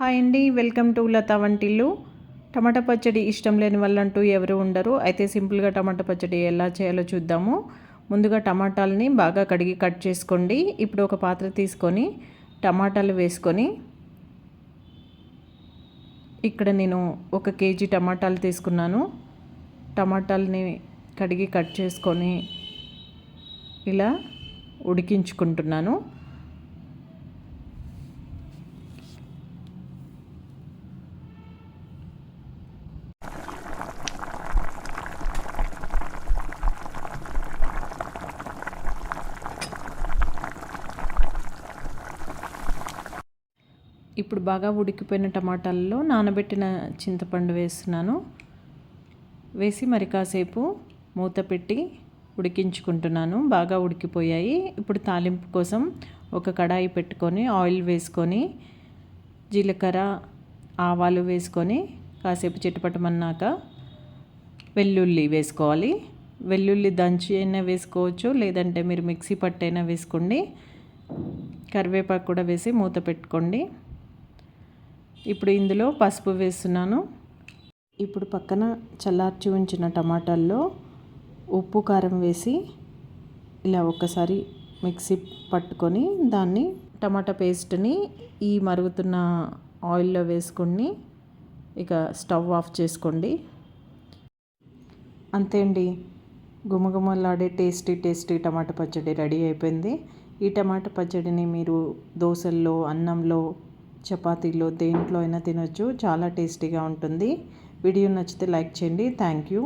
Hi అండి welcome to Lata వంటిల్లు. టమాటా పచ్చడి ఇష్టం లేని వాళ్ళంటూ ఎవరు ఉండరు. అయితే సింపుల్గా టమాటా పచ్చడి ఎలా చేయాలో చూద్దాము. ముందుగా టమాటాలని బాగా కడిగి కట్ చేసుకోండి. ఇప్పుడు ఒక పాత్ర తీసుకొని టమాటాలు వేసుకొని ఇక్కడ నేను ఒక కేజీ టమాటాలు తీసుకున్నాను. టమాటాలని కడిగి కట్ చేసుకొని ఇలా ఉడికించుకుంటున్నాను. ఇప్పుడు బాగా ఉడికిపోయిన టమాటాలలో నానబెట్టిన చింతపండు వేస్తున్నాను. వేసి మరి కాసేపు మూత పెట్టి ఉడికించుకుంటున్నాను. బాగా ఉడికిపోయాయి. ఇప్పుడు తాలింపు కోసం ఒక కడాయి పెట్టుకొని ఆయిల్ వేసుకొని జీలకర్ర ఆవాలు వేసుకొని కాసేపు చిట్టుపట్టమన్నాక వెల్లుల్లి వేసుకోవాలి. వెల్లుల్లి దంచి అయినా వేసుకోవచ్చు. లేదంటే మీరు మిక్సీ పట్టైనా వేసుకోండి. కరివేపాకు కూడా వేసి మూత పెట్టుకోండి. ఇప్పుడు ఇందులో పసుపు వేస్తున్నాను. ఇప్పుడు పక్కన చల్లార్చి ఉంచిన టమాటాల్లో ఉప్పు కారం వేసి ఇలా ఒక్కసారి మిక్సీ పట్టుకొని దాన్ని టమాటా పేస్ట్ని ఈ మరుగుతున్న ఆయిల్లో వేసుకొని ఇక స్టవ్ ఆఫ్ చేసుకోండి. అంతే అండి. గుమగుమలాడే టేస్టీ టేస్టీ టమాటా పచ్చడి రెడీ అయిపోయింది. ఈ టమాటా పచ్చడిని మీరు దోశల్లో అన్నంలో చపాతీలో దేంట్లో అయినా తినొచ్చు. చాలా టేస్టీగా ఉంటుంది. వీడియో నచ్చితే లైక్ చేయండి. Thank you.